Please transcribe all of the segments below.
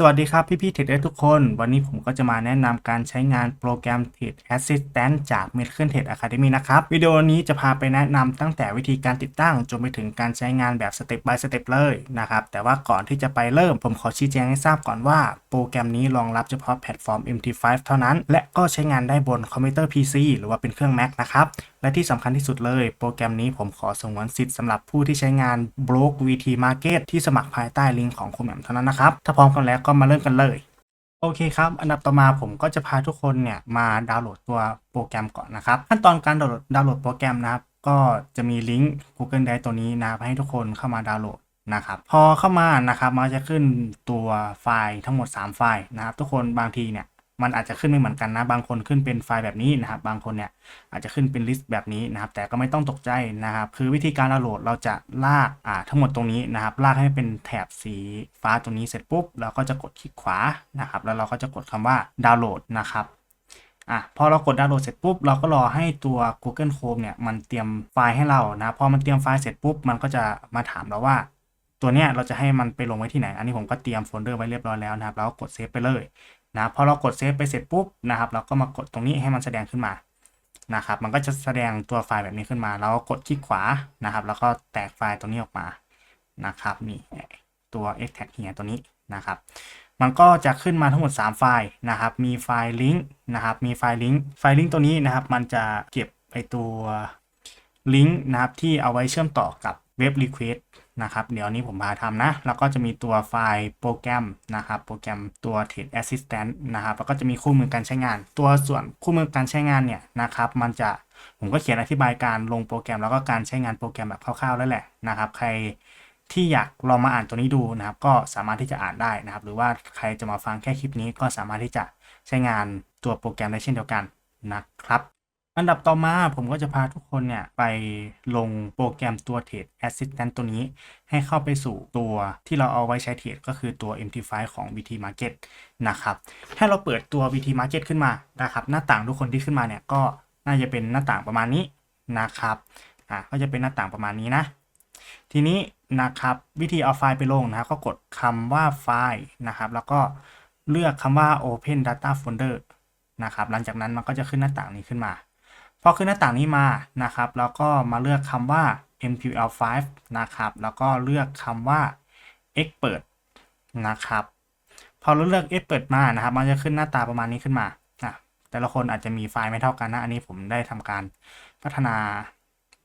สวัสดีครับพี่พี่เทรดเดอร์ทุกคน วันนี้ผมก็จะมาแนะนำการใช้งานโปรแกรม Trade Assistant จาก m e d c a l Trade Academy นะครับ วิดีโอนี้จะพาไปแนะนำตั้งแต่วิธีการติดตั้ง จนไปถึงการใช้งานแบบสเต็ป by สเต็ปเลยนะครับ แต่ว่าก่อนที่จะไปเริ่ม ผมขอชี้แจงให้ทราบก่อนว่า โปรแกรมนี้รองรับเฉพาะแพลตฟอร์ม MT5 เท่านั้น และก็ใช้งานได้บนคอมพิวเตอร์ PC หรือว่าเป็นเครื่อง Mac นะครับและที่สำคัญที่สุดเลย โปรแกรมนี้ผมขอสงวนสิทธิ์สำหรับผู้ที่ใช้งาน b l o g VT Market ที่สมัครภายใต้ลิงก์ของคุณแหม่มเท่านั้นนะครับ ถ้าพร้อมกันแล้วก็มาเริ่มกันเลย โอเคครับ อันดับต่อมาผมก็จะพาทุกคนเนี่ยมาดาวน์โหลดตัวโปรแกรมก่อนนะครับ ขั้นตอนการดาวน์โหลดดาวน์โหลดโปรแกรมนะครับ ก็จะมีลิงก์ Google Drive ตัวนี้นะให้ทุกคนเข้ามาดาวน์โหลดนะครับพอเข้ามานะครับมันจะขึ้นตัวไฟล์ทั้งหมด 3 ไฟล์นะครับ ทุกคนบางทีเนี่ย มันอาจจะขึ้นไม่เหมือนกันนะ บางคนขึ้นเป็นไฟล์แบบนี้นะครับ บางคนเนี่ยอาจจะขึ้นเป็นลิสต์แบบนี้นะครับ แต่ก็ไม่ต้องตกใจนะครับ คือวิธีการดาวน์โหลดเราจะลากอ่าทั้งหมดตรงนี้นะครับ ลากให้เป็นแถบสีฟ้าตรงนี้เสร็จปุ๊บ เราก็จะกดคลิกขวานะครับ แล้วเราก็จะกดคำว่าดาวน์โหลดนะครับอะพอเรากดดาวน์โหลดเสร็จปุ๊บเราก็รอให้ตัว Google Chrome เนี่ยมันเตรียมไฟล์ให้เรานะพอมันเตรียมไฟล์เสร็จปุ๊บมันก็จะมาถามเราว่า ตัวเนี้ยเราจะให้มันไปลงไว้ที่ไหน อันนี้ผมก็เตรียมโฟลเดอร์ไว้เรียบร้อยแล้วนะครับแล้วก็กดเซฟไปเลย นะพอเรากดเซฟไปเสร็จปุ๊บนะครับเราก็มากดตรงนี้ให้มันแสดงขึ้นมานะครับมันก็จะแสดงตัวไฟล์แบบนี้ขึ้นมา แล้วก็กดคลิกขวานะครับ แล้วก็แตกไฟล์ตัวนี้ออกมานะครับนี่ตัว extract เฮียตัวนี้นะครับ มันก็จะขึ้นมาทั้งหมด 3 ไฟล์นะครับ มีไฟล์ลิงก์นะครับ มีไฟล์ลิงก์ไฟล์ลิงก์ตัวนี้นะครับ มันจะเก็บไอตัวลิงก์นะครับที่เอาไว้เชื่อมต่อกับเว็บ Request นะครับ เดี๋ยวนี้ผมพาทำนะ แล้วก็จะมีตัวไฟล์โปรแกรมนะครับ โปรแกรมตัว Trade Assistant นะครับ แล้วก็จะมีคู่มือการใช้งาน ตัวส่วนคู่มือการใช้งานเนี่ยนะครับ มันจะผมก็เขียนอธิบายการลงโปรแกรม แล้วก็การใช้งานโปรแกรมแบบคร่าวๆแล้วแหละนะครับ ใครที่อยากลองมาอ่านตัวนี้ดูนะครับ ก็สามารถที่จะอ่านได้นะครับ หรือว่าใครจะมาฟังแค่คลิปนี้ก็สามารถที่จะใช้งานตัวโปรแกรมได้เช่นเดียวกันนะครับ อันดับต่อมาผมก็จะพาทุกคนเนี่ย ไปลงโปรแกรมตัว Trade Assistant ตัวนี้ ให้เข้าไปสู่ตัวที่เราเอาไว้ใช้เทรดก็คือตัว MT5 ของ VT Market นะครับให้เราเปิดตัว VT Market ขึ้นมานะครับ หน้าต่างทุกคนที่ขึ้นมาเนี่ย ก็น่าจะเป็นหน้าต่างประมาณนี้นะครับอะก็จะเป็นหน้าต่างประมาณนี้นะ ทีนี้นะครับวิธีเอาไฟล์ไปลงนะครับก็กดคำว่าไฟล์นะครับ แล้วก็เลือกคำว่า Open Data Folder นะครับ หลังจากนั้นมันก็จะขึ้นหน้าต่างนี้ขึ้นมา อขึ้นหน้าต่างนี้มานะครับ แล้วก็มาเลือกคำว่า MQL5 นะครับ แล้วก็เลือกคำว่า Expert นะครับ พอเราเลือก Expert มานะครับ มันจะขึ้นหน้าตาประมาณนี้ขึ้นมาอะแต่ละคนอาจจะมีไฟล์ไม่เท่ากันนะ อันนี้ผมได้ทำการพัฒนา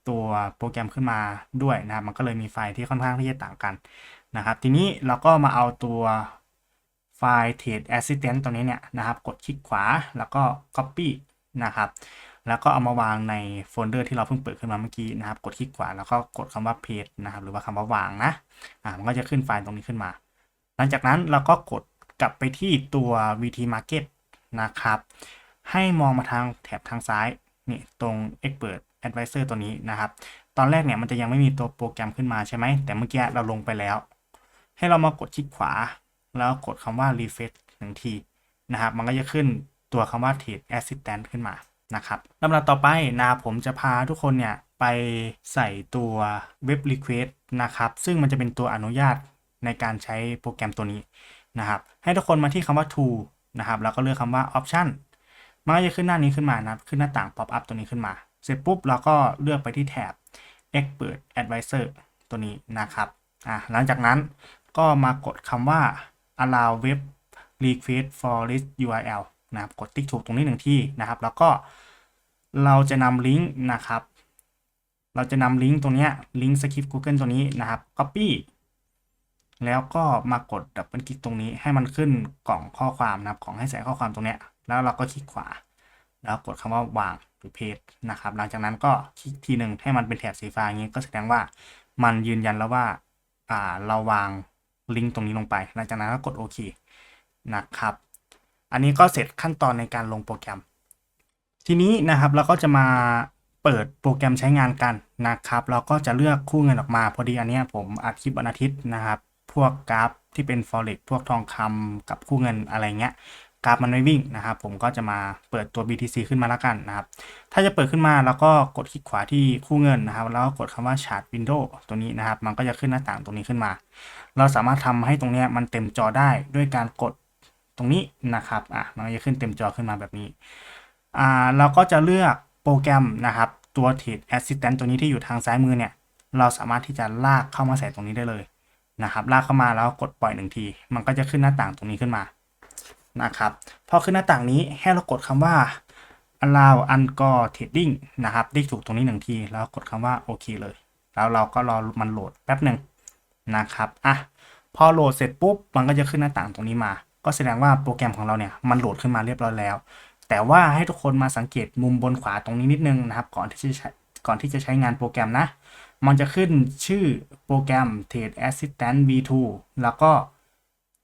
ตัวโปรแกรมขึ้นมาด้วยนะครับ มันก็เลยมีไฟล์ที่ค่อนข้างที่จะต่างกันนะครับ ทีนี้เราก็มาเอาตัวไฟล์ Trade Assistant ตัวนี้เนี่ยนะครับ กดคลิกขวาแล้วก็ Copy นะครับ แล้วก็เอามาวางในโฟลเดอร์ที่เราเพิ่งเปิดขึ้นมาเมื่อกี้นะครับ กดคลิกขวาแล้วก็กดคำว่า paste นะครับ หรือว่าคำว่าวางนะอ่ามันก็จะขึ้นไฟล์ตรงนี้ขึ้นมา หลังจากนั้นเราก็กดกลับไปที่ตัว VT Market นะครับ ให้มองมาทางแถบทางซ้ายนี่ตรง Expert Advisor ตัวนี้นะครับ ตอนแรกเนี่ยมันจะยังไม่มีตัวโปรแกรมขึ้นมาใช่ไหม แต่เมื่อกี้เราลงไปแล้ว ให้เรามากดคลิกขวา แล้วกดคำว่า refresh หนึ่งทีนะครับ มันก็จะขึ้นตัวคำว่า Trade Assistant ขึ้นมา นะครับลำดับต่อไปนะผมจะพาทุกคนเนี่ยไปใส่ตัว Web Request นะครับ ซึ่งมันจะเป็นตัวอนุญาตในการใช้โปรแกรมตัวนี้นะครับ ให้ทุกคนมาที่คำว่า tool นะครับ แล้วก็เลือกคำว่า option มันก็จะขึ้นหน้านี้ขึ้นมานะครับ ขึ้นหน้าต่าง pop up ตัวนี้ขึ้นมา เสร็จปุ๊บเราก็เลือกไปที่แถบ expert advisor ตัวนี้นะครับ อะหลังจากนั้นก็มากดคำว่า allow web request for list URL นะครับ กดติ๊กถูกตรงนี้หนึ่งที่นะครับ แล้วก็ เราจะนำลิงก์นะครับ เราจะนำลิงก์ตรงนี้ลิงก์สคริปต์ Google ตัวนี้นะครับ copy แล้วก็มากดดับเบิลคลิกตรงนี้ให้มันขึ้นกล่องข้อความนะครับของให้ใส่ข้อความตรงนี้แล้วเราก็คลิกขวา แล้วกดคำว่าวางหรือเพจนะครับ หลังจากนั้นก็คลิกทีหนึ่งให้มันเป็นแถบสีฟ้าอย่างนี้ก็แสดงว่ามันยืนยันแล้วว่าอ่าเราวางลิงก์ตรงนี้ลงไป หลังจากนั้นก็กดโอเคนะครับ อันนี้ก็เสร็จขั้นตอนในการลงโปรแกรม ทีนี้นะครับเราก็จะมาเปิดโปรแกรมใช้งานกันนะครับเราก็จะเลือกคู่เงินออกมาพอดีอันนี้ผมอัดคลิปวันอาทิตย์นะครับ พวกกราฟที่เป็น forex พวกทองคำกับคู่เงินอะไรเงี้ยกราฟมันไม่วิ่งนะครับ ผมก็จะมาเปิดตัว BTC ขึ้นมาแล้วกันนะครับ ถ้าจะเปิดขึ้นมาแล้วก็กดคลิกขวาที่คู่เงินนะครับ แล้วก็กดคำว่า Chart Window ตัวนี้นะครับ มันก็จะขึ้นหน้าต่างตรงนี้ขึ้นมา เราสามารถทำให้ตรงเนี้ยมันเต็มจอได้ด้วยการกดตรงนี้นะครับอะมันจะขึ้นเต็มจอขึ้นมาแบบนี้ อ่าเราก็จะเลือกโปรแกรมนะครับตัว Trade Assistant ตัวนี้ที่อยู่ทางซ้ายมือเนี่ย เราสามารถที่จะลากเข้ามาใส่ตรงนี้ได้เลยนะครับ ลากเข้ามาแล้วกดปล่อยหนึ่งที มันก็จะขึ้นหน้าต่างตรงนี้ขึ้นมานะครับพอขึ้นหน้าต่างนี้ให้เรากดคำว่า allow uncor trading นะครับติ๊กถูกตรงนี้หนึ่งที แล้วกดคำว่าโอเคเลย แล้วเราก็รอมันโหลดแป๊บหนึ่งนะครับอะพอโหลดเสร็จปุ๊บมันก็จะขึ้นหน้าต่างตรงนี้มา ก็แสดงว่าโปรแกรมของเราเนี่ยมันโหลดขึ้นมาเรียบร้อยแล้ว แต่ว่าให้ทุกคนมาสังเกตมุมบนขวาตรงนี้นิดนึงนะครับ ก่อนที่จะใช้ก่อนที่จะใช้งานโปรแกรมนะ มันจะขึ้นชื่อโปรแกรม Trade Assistant V2 แล้วก็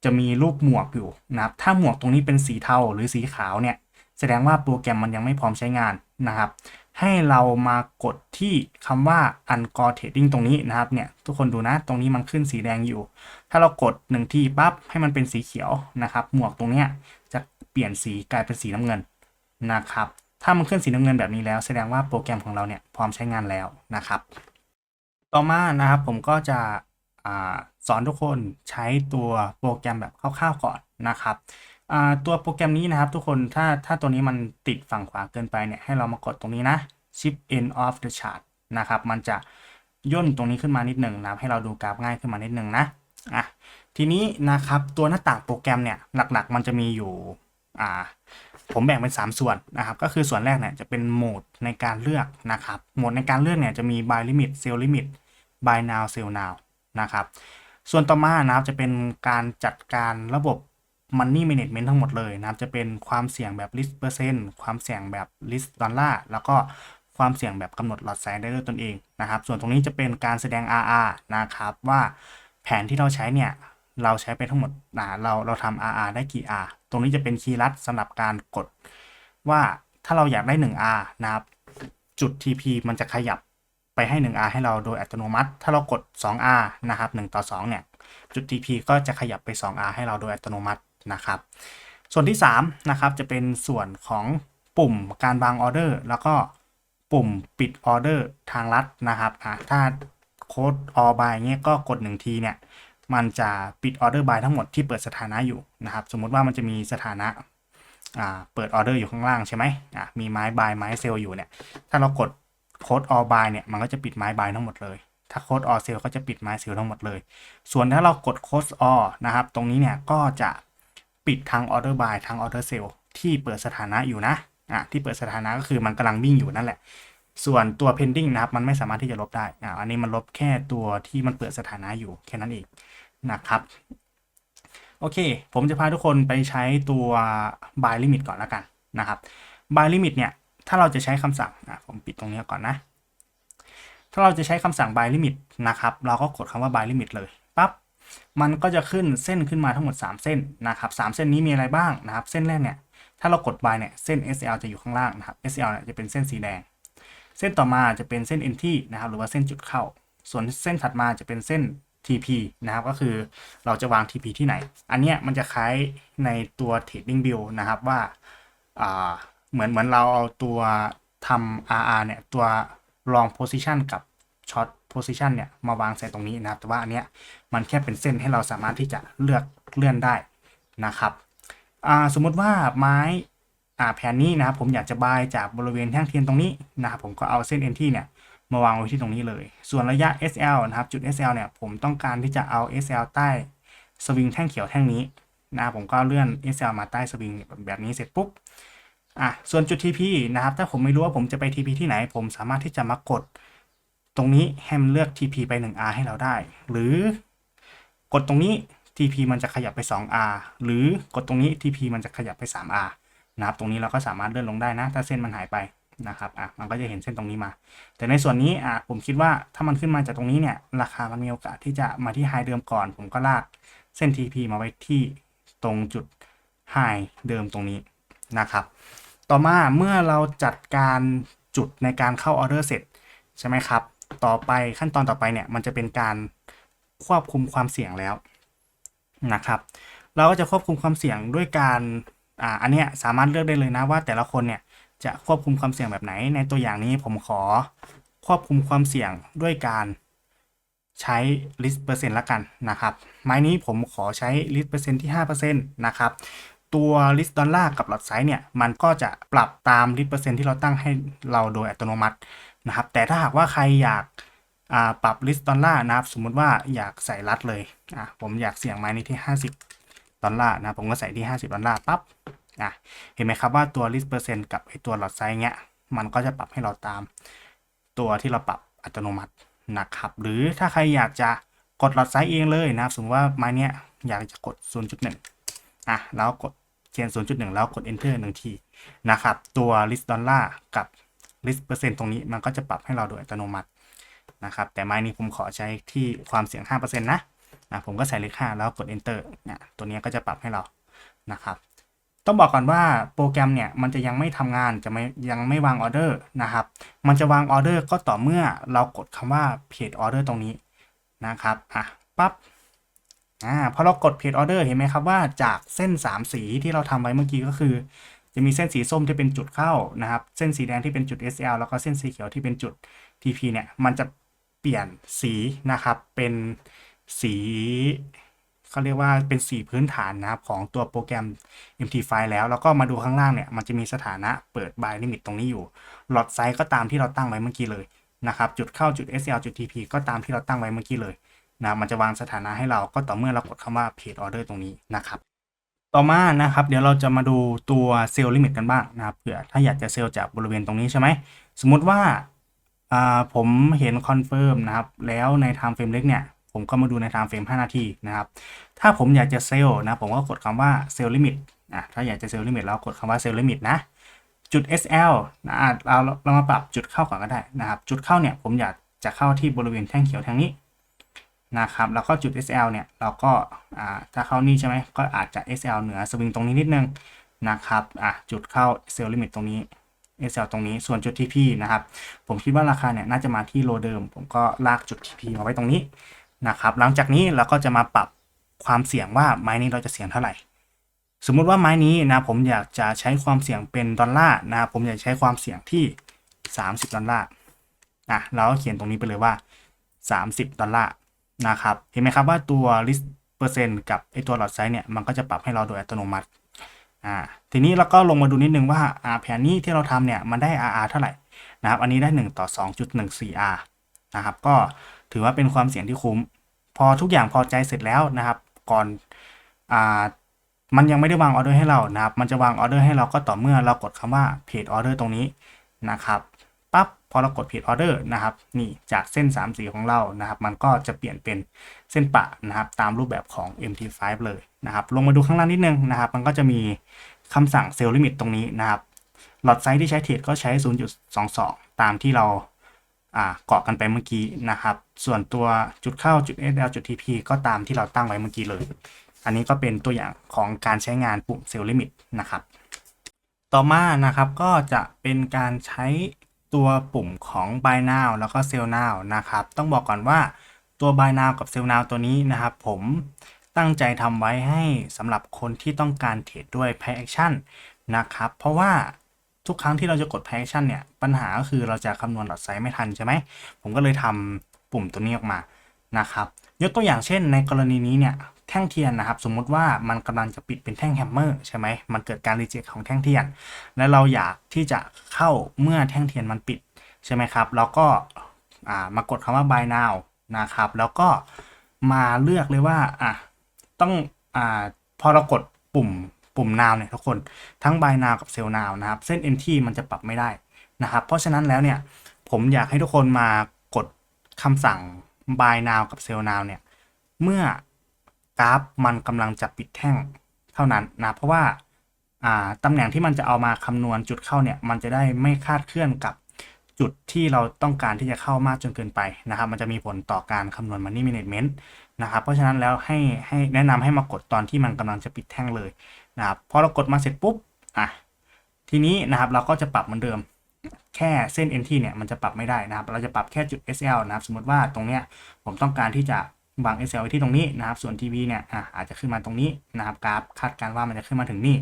จะมีรูปหมวกอยู่นะครับ ถ้าหมวกตรงนี้เป็นสีเทาหรือสีขาวเนี่ย แสดงว่าโปรแกรมมันยังไม่พร้อมใช้งานนะครับ ให้เรามากดที่คำว่า Uncor Trading ตรงนี้นะครับเนี่ย ทุกคนดูนะ ตรงนี้มันขึ้นสีแดงอยู่ ถ้าเรากดหนึ่งทีปั๊บให้มันเป็นสีเขียวนะครับ หมวกตรงเนี้ยจะเปลี่ยนสีกลายเป็นสีน้ำเงิน นะครับ ถ้ามันขึ้นสีน้ำเงินแบบนี้แล้ว แสดงว่าโปรแกรมของเราเนี่ยพร้อมใช้งานแล้วนะครับ ต่อมานะครับผมก็จะอสอนทุกคนใช้ตัวโปรแกรมแบบคร่าวๆก่อนนะครับตัวโปรแกรมนี้นะครับทุกคนถ้าถ้าตัวนี้มันติดฝั่งขวาเกินไปเนี่ยให้เรามากดตรงนี้นะ shift end of the chart นะครับมันจะย่นตรงนี้ขึ้นมานิดหนึ่งนะให้เราดูกราฟง่ายขึ้นมานิดหนึ่งนะอะทีนี้นะครับตัวหน้าต่างโปรแกรมเนี่ยหลักๆ มันจะมีอยู่อ่า ผมแบ่งเป็น 3 ส่วนนะครับ ก็คือส่วนแรกเนี่ยจะเป็นโหมดในการเลือกนะครับ โหมดในการเลือกเนี่ยจะมี buy limit sell limit buy now sell now นะครับ ส่วนต่อมานะครับจะเป็นการจัดการระบบ Money Management ทั้งหมดเลยนะครับ จะเป็นความเสี่ยงแบบ risk percent ความเสี่ยงแบบ risk ดอลลาร์แล้วก็ความเสี่ยงแบบกำหนดหลอดไซด์ได้ด้วยตนเองนะครับ ส่วนตรงนี้จะเป็นการแสดง RR นะครับว่าแผนที่เราใช้เนี่ย เราใช้ไปทั้งหมดนะเราเราทำ RR ได้กี่ R ตรงนี้จะเป็นคีย์ลัดสำหรับการกด ว่าถ้าเราอยากได้ 1R นะครับ จุด TP มันจะขยับไปให้ 1R ให้เราโดยอัตโนมัติ ถ้าเรากด 2R นะครับ1ต่อ2เนี่ย จุด TP ก็จะขยับไป 2R ให้เราโดยอัตโนมัตินะครับ ส่วนที่3นะครับจะเป็นส่วนของปุ่มการวางออเดอร์แล้วก็ปุ่มปิดออเดอร์ทางลัดนะครับอะถ้าโค้ด all by เงี้ยก็กด 1 ทีเนี่ย มันจะปิดออเดอร์บายทั้งหมดที่เปิดสถานะอยู่นะครับ สมมุติว่ามันจะมีสถานะอ่าเปิดออเดอร์อยู่ข้างล่างใช่ไหมอะมีไม้บายไม้เซลอยู่เนี่ย ถ้าเรากดโค้ด all buy เนี่ย มันก็จะปิดไม้บายทั้งหมดเลย ถ้าโค้ด all sell ก็จะปิดไม้เซลทั้งหมดเลย ส่วนถ้าเรากดโค้ด all นะครับ ตรงนี้เนี่ยก็จะปิดทาง order buy ทาง order sell ที่เปิดสถานะอยู่นะอะที่เปิดสถานะก็คือมันกำลังวิ่งอยู่นั่นแหละ ส่วนตัว pending นะครับ มันไม่สามารถที่จะลบได้อ่าอันนี้มันลบแค่ตัวที่มันเปิดสถานะอยู่แค่นั้นเอง นะครับโอเค ผมจะพาทุกคนไปใช้ตัว buy limit ก่อนแล้วกันนะครับ buy limit เนี่ย ถ้าเราจะใช้คำสั่งผมปิดตรงนี้ก่อนนะ ถ้าเราจะใช้คำสั่ง buy limit นะครับ เราก็กดคำว่า buy limit เลยปั๊บ มันก็จะขึ้นเส้นขึ้นมาทั้งหมด 3 เส้นนะครับ3เส้นนี้มีอะไรบ้างนะครับ เส้นแรกเนี่ย ถ้าเรากด buy เนี่ย เส้น SL จะอยู่ข้างล่างนะครับ SL เนี่ยจะเป็นเส้นสีแดง เส้นต่อมาจะเป็นเส้น entry นะครับ หรือว่าเส้นจุดเข้า ส่วนเส้นถัดมาจะเป็นเส้น TP นะครับก็คือเราจะวาง TP ที่ไหน อันเนี้ยมันจะคล้ายในตัว trading view นะครับว่าาเหมือนเหมือนเราเอาตัวทำ RR เนี่ย ตัว long position กับ short position เนี่ย มาวางใส่ตรงนี้นะครับ แต่ว่าอันเนี้ยมันแค่เป็นเส้นให้เราสามารถที่จะเลือกเลื่อนได้นะครับสมมติว่าไม้แผนนี้นะครับผมอยากจะบายจากบริเวณแท่งเทียนตรงนี้นะครับผมก็เอาเส้น NT เนี่ย มาวางไว้ที่ตรงนี้เลย ส่วนระยะ SL นะครับ จุด SL เนี่ย ผมต้องการที่จะเอา SL ใต้สวิงแท่งเขียวแท่งนี้นะผมก็เลื่อน SL มาใต้สวิงแบบนี้เสร็จปุ๊บอะส่วนจุด TP นะครับ ถ้าผมไม่รู้ว่าผมจะไป TP ที่ไหน ผมสามารถที่จะมากด ตรงนี้ให้มันเลือก TP ไป 1R ให้เราได้ หรือกดตรงนี้ TP มันจะขยับไป 2R หรือกดตรงนี้ TP มันจะขยับไป 3R นะครับ ตรงนี้เราก็สามารถเลื่อนลงได้นะ ถ้าเส้นมันหายไป นะครับอะมันก็จะเห็นเส้นตรงนี้มา แต่ในส่วนนี้อะผมคิดว่าถ้ามันขึ้นมาจากตรงนี้เนี่ย ราคามันมีโอกาสที่จะมาที่ไฮเดิมก่อน ผมก็ลากเส้น TP มาไว้ที่ตรงจุดไฮเดิมตรงนี้นะครับ ต่อมาเมื่อเราจัดการจุดในการเข้าออเดอร์เสร็จใช่ไหมครับ ต่อไปขั้นตอนต่อไปเนี่ยมันจะเป็นการควบคุมความเสี่ยงแล้วนะครับ เราก็จะควบคุมความเสี่ยงด้วยการอ่าอันเนี้ยสามารถเลือกได้เลยนะว่าแต่ละคนเนี่ย จะควบคุมความเสี่ยงแบบไหน ในตัวอย่างนี้ผมขอควบคุมความเสี่ยงด้วยการใช้ list เปอร์เซ็นต์ละกันนะครับ ไม้นี้ผมขอใช้ list เปอร์เซ็นต์ที่5%นะครับตัว list ดอลลาร์กับ lot size เนี่ยมันก็จะปรับตาม list เปอร์เซ็นต์ที่เราตั้งให้เราโดยอัตโนมัตินะครับ แต่ถ้าหากว่าใครอยากปรับ list ดอลลาร์นะครับ สมมุติว่าอยากใส่รัดเลยอะผมอยากเสี่ยงไม้นี้ที่ 50 ดอลลาร์นะผมก็ใส่ที่ 50 ดอลลาร์ปั๊บ อะเห็นไหมครับว่าตัว list เปอร์เซ็นต์กับไอตัว lot size เงี้ยมันก็จะปรับให้เราตาม ตัวที่เราปรับอัตโนมัตินะครับ หรือถ้าใครอยากจะกด lot size เองเลยนะสมมติว่าไม้เนี้ยอยากจะกด 0.1อะแล้วกดเขียน 0.1 แล้วกด enter หนึ่งทีนะครับ ตัว list ดอลลาร์กับ list เปอร์เซ็นต์ตรงนี้มันก็จะปรับให้เราโดยอัตโนมัตินะครับ แต่ไม้นี้ผมขอใช้ที่ความเสี่ยง 5%นะนะ ผมก็ใส่เลข5แล้วกด enter เนี่ยตัวนี้ก็จะปรับให้เรานะครับ ต้องบอกก่อนว่าโปรแกรมเนี่ยมันจะยังไม่ทำงานจะไม่ยังไม่วางออเดอร์นะครับ มันจะวางออเดอร์ก็ต่อเมื่อเรากดคำว่า page order ตรงนี้นะครับอะปั๊บอ่าพอเรากด page order เห็นไหมครับว่าจากเส้น 3 สีที่เราทำไว้เมื่อกี้ก็คือ จะมีเส้นสีส้มที่เป็นจุดเข้านะครับ เส้นสีแดงที่เป็นจุด SL แล้วก็เส้นสีเขียวที่เป็นจุด TP เนี่ยมันจะเปลี่ยนสีนะครับเป็นสี เขาเรียกว่าเป็นสีพื้นฐานนะครับของตัวโปรแกรม MT File แล้ว แล้วก็มาดูข้างล่างเนี่ยมันจะมีสถานะเปิด by limit ตรงนี้อยู่ lot size ก็ตามที่เราตั้งไว้เมื่อกี้เลยนะครับจุดเข้าจุด SL จุด TP ก็ตามที่เราตั้งไว้เมื่อกี้เลยนะมันจะวางสถานะให้เราก็ต่อเมื่อเรากดคำว่า page order ตรงนี้นะครับต่อมานะครับ เดี๋ยวเราจะมาดูตัวเซลล์ลิมิตกันบ้างนะครับเผื่อถ้าอยากจะเซลล์จากบริเวณตรงนี้ใช่ไหมสมมุติว่าผมเห็นคอนเฟิร์มนะครับ แล้วใน time frame เล็กเนี่ย ผมก็มาดูใน time frame 5นาทีนะครับ ถ้าผมอยากจะเซลล์นะ ผมก็กดคำว่าเซลล์ลิมิตอะถ้าอยากจะเซลล์ลิมิตแล้วกดคำว่าเซลล์ลิมิตนะ จุด SL นะอะเราเรามาปรับจุดเข้าก่อนก็ได้นะครับ จุดเข้าเนี่ยผมอยากจะเข้าที่บริเวณแท่งเขียวแท่งนี้นะครับ แล้วก็จุด SL เนี่ยเราก็ถ้าเข้านี่ใช่ไหมก็อาจจะ SL เหนือสวิงตรงนี้นิดนึงนะครับจุดเข้าเซลล์ลิมิตตรงนี้ SL ตรงนี้ส่วนจุด TP นะครับ ผมคิดว่าราคาเนี่ยน่าจะมาที่โลเดิม ผมก็ลากจุด TP มาไว้ตรงนี้ นะครับ หลังจากนี้เราก็จะมาปรับความเสี่ยงว่าไม้นี้เราจะเสี่ยงเท่าไหร่ สมมุติว่าไม้นี้นะผมอยากจะใช้ความเสี่ยงเป็นดอลลาร์นะครับผมอยากใช้ความเสี่ยงที่ 30 ดอลลาร์อะเราก็เขียนตรงนี้ไปเลยว่า 30 ดอลลาร์นะครับ เห็นไหมครับว่าตัว list เปอร์เซ็นต์กับไอตัว lot size เนี่ยมันก็จะปรับให้เราโดยอัตโนมัติอ่าทีนี้เราก็ลงมาดูนิดนึงว่าอ่าแผนนี้ที่เราทำเนี่ยมันได้ RR เท่าไหร่นะครับอันนี้ได้ 1 ต่อ 2.14R นะครับก็ ถือว่าเป็นความเสี่ยงที่คุ้ม พอทุกอย่างพอใจเสร็จแล้วนะครับ ก่อนอ่ามันยังไม่ได้วางออเดอร์ให้เรานะครับ มันจะวางออเดอร์ให้เราก็ต่อเมื่อเรากดคำว่า page order ตรงนี้นะครับปั๊บพอเรากด page order นะครับ นี่จากเส้น3สีของเรานะครับ มันก็จะเปลี่ยนเป็นเส้นปะนะครับ ตามรูปแบบของ MT5 เลยนะครับ ลงมาดูข้างล่างนิดนึงนะครับ มันก็จะมีคำสั่งเซลล์ลิมิตตรงนี้นะครับหลอดไซส์ที่ใช้เทรดก็ใช้ 0.22 ตามที่เรา เกาะกันไปเมื่อกี้นะครับ ส่วนตัวจุดเข้าจุด SL จุด TP ก็ตามที่เราตั้งไว้เมื่อกี้เลย อันนี้ก็เป็นตัวอย่างของการใช้งานปุ่มเซลล์ลิมิตนะครับ ต่อมานะครับก็จะเป็นการใช้ตัวปุ่มของ buy now แล้วก็ sell now นะครับ ต้องบอกก่อนว่าตัว buy now กับ sell now ตัวนี้นะครับ ผมตั้งใจทำไว้ให้สำหรับคนที่ต้องการเทรดด้วย pay action นะครับ เพราะว่าทุกครั้งที่เราจะกด pay action เนี่ย ปัญหาก็คือเราจะคำนวณหลอดไซส์ไม่ทันใช่ไหม ผมก็เลยทำปุ่มตัวนี้ออกมานะครับ ยกตัวอย่างเช่น ในกรณีนี้เนี่ยแท่งเทียนนะครับ สมมุติว่ามันกำลังจะปิดเป็นแท่งแฮมเมอร์ใช่ไหมมันเกิดการรีเจ็คของแท่งเทียน และเราอยากที่จะเข้าเมื่อแท่งเทียนมันปิดใช่ไหมครับ เราก็ามากดคำว่า buy now นะครับ แล้วก็มาเลือกเลยว่าอะต้องอ่าพอเรากดปุ่มปุ่ม now เนี่ยทุกคนทั้ง buy now กับ sell now นะครับ เส้น empty มันจะปรับไม่ได้ นะครับ เพราะฉะนั้นแล้วเนี่ยผมอยากให้ทุกคนมากดคำสั่ง buy now กับ sell now เนี่ยเมื่อกราฟมันกำลังจะปิดแท่งเท่านั้นนะเพราะว่าอ่าตำแหน่งที่มันจะเอามาคำนวณจุดเข้าเนี่ยมันจะได้ไม่คาดเคลื่อนกับจุดที่เราต้องการที่จะเข้ามากจนเกินไปนะครับ มันจะมีผลต่อการคำนวณ money management นะครับเพราะฉะนั้นแล้วให้ให้แนะนำให้มากดตอนที่มันกำลังจะปิดแท่งเลยนะครับพอเรากดมาเสร็จปุ๊บอะทีนี้นะครับเราก็จะปรับเหมือนเดิม แค่เส้น NT เนี่ยมันจะปรับไม่ได้นะครับ เราจะปรับแค่จุด SL นะครับ สมมติว่าตรงเนี้ยผมต้องการที่จะวาง SL ไว้ที่ตรงนี้นะครับ ส่วน TV เนี่ยอะอาจจะขึ้นมาตรงนี้นะครับ กราฟคาดการณ์ว่ามันจะขึ้นมาถึงนี่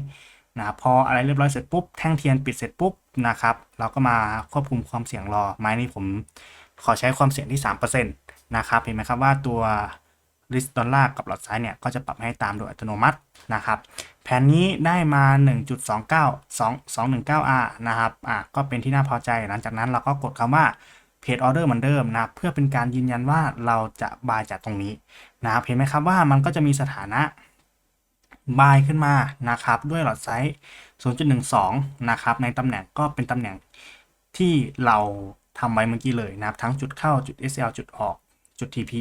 นะครับพออะไรเรียบร้อยเสร็จปุ๊บแท่งเทียนปิดเสร็จปุ๊บนะครับ เราก็มาควบคุมความเสี่ยงรอไม้นี้ผมขอใช้ความเสี่ยงที่3%นะครับเห็นไหมครับว่าตัว ริสดอลลาร์กับหลอดซ้ายเนี่ยก็จะปรับให้ตามโดยอัตโนมัตินะครับแผนนี้ได้มา 1.292219R นะครับอะก็เป็นที่น่าพอใจหลังจากนั้นเราก็กดคำว่า Page Order เหมือนเดิมนะเพื่อเป็นการยืนยันว่าเราจะบายจากตรงนี้นะครับเห็นไหมครับว่ามันก็จะมีสถานะบายขึ้นมานะครับด้วยหลอดไซส์ 0.12 นะครับในตำแหน่งก็เป็นตำแหน่งที่เราทำไว้เมื่อกี้เลยนะครับทั้งจุดเข้าจุด SL จุดออกจุด TP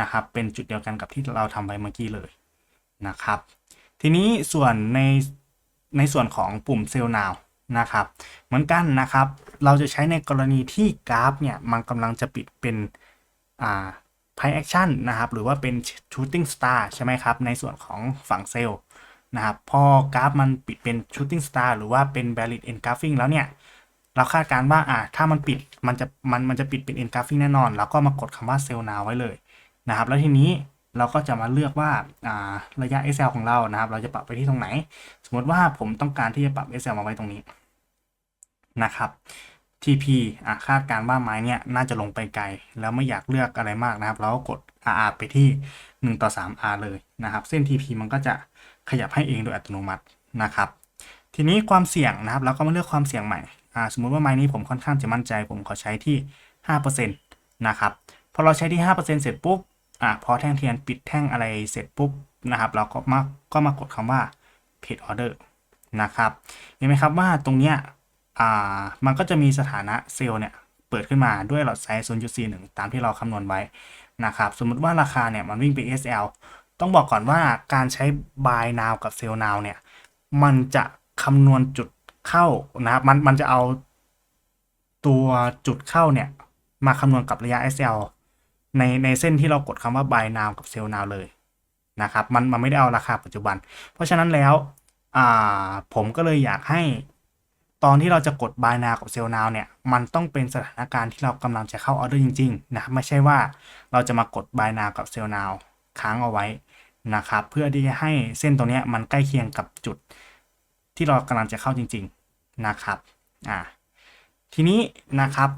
นะครับ เป็นจุดเดียวกันกับที่เราทำไว้เมื่อกี้เลยนะครับ ทีนี้ส่วนในในส่วนของปุ่มเซลล์นาวนะครับเหมือนกันนะครับ เราจะใช้ในกรณีที่กราฟเนี่ยมันกำลังจะปิดเป็นอ่าไพแอคชั่นนะครับ หรือว่าเป็น shooting star ใช่ไหมครับ ในส่วนของฝั่งเซลล์นะครับพอกราฟมันปิดเป็น shooting star หรือว่าเป็น valid engulfing แล้วเนี่ยเราคาดการณ์ว่าอ่าถ้ามันปิดมันจะมันมันจะปิดเป็น engulfing แน่นอน แล้วก็มากดคำว่า sell now ไว้เลย นะครับ แล้วทีนี้เราก็จะมาเลือกว่าาระยะ SL ของเรานะครับ เราจะปรับไปที่ตรงไหน สมมติว่าผมต้องการที่จะปรับ SL มาไว้ตรงนี้นะครับ TP อะคาดการว่าไม้เนี่ยน่าจะลงไปไกล แล้วไม่อยากเลือกอะไรมากนะครับ เราก็กด RR ไปที่ 1 ต่อ 3R เลยนะครับ เส้น TP มันก็จะขยับให้เองโดยอัตโนมัตินะครับ ทีนี้ความเสี่ยงนะครับ เราก็มาเลือกความเสี่ยงใหม่อ่าสมมุติว่าไม้นี้ผมค่อนข้างจะมั่นใจ ผมขอใช้ที่5%นะครับพอเราใช้ที่5%เสร็จปุ๊บ อะพอแท่งเทียนปิดแท่งอะไรเสร็จปุ๊บนะครับ เราก็มาก็มากดคำว่า page order นะครับ เห็นไหมครับว่าตรงเนี้ยอ่ามันก็จะมีสถานะเซลล์เนี่ยเปิดขึ้นมาด้วยหลอดไซส์ 0.41 ตามที่เราคำนวณไว้นะครับ สมมุติว่าราคาเนี่ยมันวิ่งไป SL ต้องบอกก่อนว่าการใช้ buy now กับ sell now เนี่ย มันจะคำนวณจุดเข้านะครับ มันมันจะเอาตัวจุดเข้าเนี่ย มาคำนวณกับระยะ SL ในในเส้นที่เรากดคำว่า buy now กับ sell now เลยนะครับมันมันไม่ได้เอาราคาปัจจุบัน เพราะฉะนั้นแล้วอ่าผมก็เลยอยากให้ตอนที่เราจะกด buy now กับ sell now เนี่ยมันต้องเป็นสถานการณ์ที่เรากำลังจะเข้าออเดอร์จริงๆนะครับไม่ใช่ว่าเราจะมากด buy now กับ sell now ค้างเอาไว้นะครับเพื่อที่จะให้เส้นตรงนี้มันใกล้เคียงกับจุดที่เรากำลังจะเข้าจริง ๆนะครับอ่าทีนี้นะครับ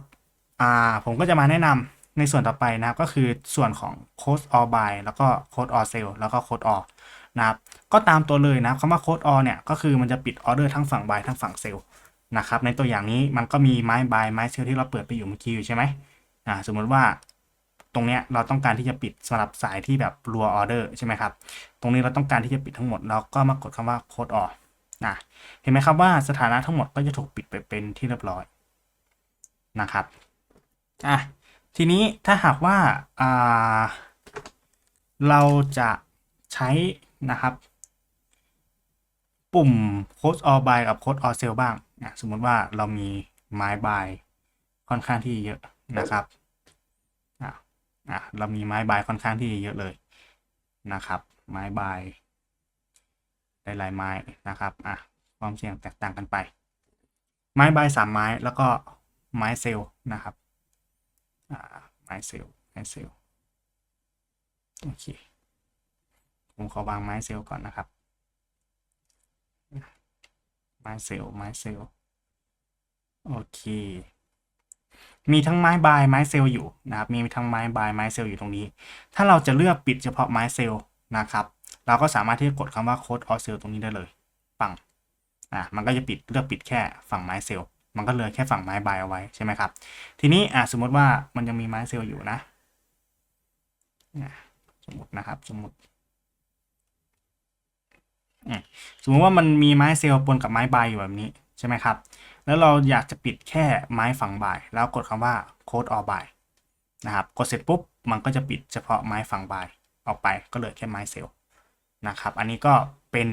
อ่าผมก็จะมาแนะนำ ในส่วนต่อไปนะครับก็คือส่วนของ code or buy แล้วก็ code or sell แล้วก็ code or นะครับก็ตามตัวเลยนะคำว่า code or เนี่ยก็คือมันจะปิดออเดอร์ทั้งฝั่ง buy ทั้งฝั่ง sell นะครับในตัวอย่างนี้มันก็มีไม้ buy ไม้ sell ที่เราเปิดไปอยู่เมื่อกี้อยู่ใช่ไหมอ่าสมมติว่าตรงเนี้ยเราต้องการที่จะปิดสำหรับสายที่แบบรัวออเดอร์ใช่ไหมครับตรงนี้เราต้องการที่จะปิดทั้งหมดเราก็มากดคำว่า code or นะเห็นไหมครับว่าสถานะทั้งหมดก็จะถูกปิดไปเป็นที่เรียบร้อยนะครับอะ ทีนี้ถ้าหากว่าาเราจะใช้นะครับ ปุ่ม code or buy กับ code or sell บ้างอะสมมติว่าเรามีไม้ buy ค่อนข้างที่เยอะนะครับอะอะเรามีไม้ buy ค่อนข้างที่เยอะเลยนะครับ ไม้ buy ได้หลายไม้นะครับอะความเสี่ยงแตกต่างกันไป ไม้ใบสามไม้แล้วก็ไม้เซลล์นะครับ อ่าไม้เซลไม้เซลโอเค ผมขอวางไม้เซลก่อนนะครับไม้เซลไม้เซลโอเค มีทั้งไม้บายไม้เซลล์อยู่นะครับ มีทั้งไม้บายไม้เซลล์อยู่ตรงนี้ ถ้าเราจะเลือกปิดเฉพาะไม้เซลล์นะครับ เราก็สามารถที่จะกดคำว่า code or sell ตรงนี้ได้เลย ปัง อะ มันก็จะปิดเลือกปิดแค่ฝั่งไม้เซลล์ มันก็เหลือแค่ฝั่งไม้บายเอาไว้ใช่ไหมครับ ทีนี้อะสมมติว่ามันยังมีไม้เซลล์อยู่นะ สมมตินะครับสมมติสมมติว่ามันมีไม้เซลล์ปนกับไม้บายอยู่แบบนี้ใช่ไหมครับ แล้วเราอยากจะปิดแค่ไม้ฝั่งบาย แล้วกดคำว่า code or buy นะครับ กดเสร็จปุ๊บ มันก็จะปิดเฉพาะไม้ฝั่งบายออกไปก็เหลือแค่ไม้เซลล์นะครับ อันนี้ก็เป็น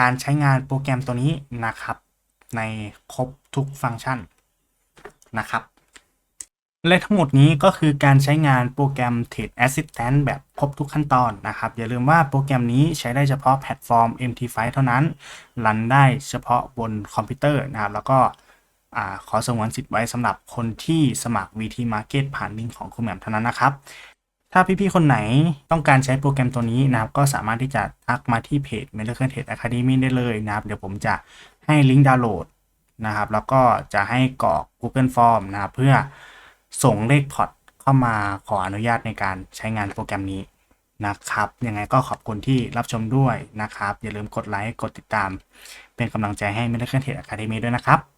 การใช้งานโปรแกรมตัวนี้นะครับ ในครบทุกฟังก์ชันนะครับ และทั้งหมดนี้ก็คือการใช้งานโปรแกรม Trade Assistant แบบครบทุกขั้นตอนนะครับ อย่าลืมว่าโปรแกรมนี้ใช้ได้เฉพาะแพลตฟอร์ม MT5 เท่านั้นรันได้เฉพาะบนคอมพิวเตอร์นะครับ แล้วก็ขอสงวนสิทธิ์ไว้สำหรับคนที่สมัคร VT Market ผ่านลิงก์ของคุณแหม่มเท่านั้นนะครับ ถ้าพี่ๆ คนไหนต้องการใช้โปรแกรมตัวนี้นะครับ ก็สามารถที่จะทักมาที่เพจ m e t a l e Trade Academy ได้เลยนะครับ เดี๋ยวผมจะ ให้ลิงก์ดาวน์โหลดนะครับ แล้วก็จะให้กรอก Google Form นะครับ เพื่อส่งเลขพอร์ตเข้ามาขออนุญาตในการใช้งานโปรแกรมนี้นะครับ ยังไงก็ขอบคุณที่รับชมด้วยนะครับ อย่าลืมกดไลค์ กดติดตาม เป็นกำลังใจให้ m e t a l e r Trade Academy ด้วยนะครับ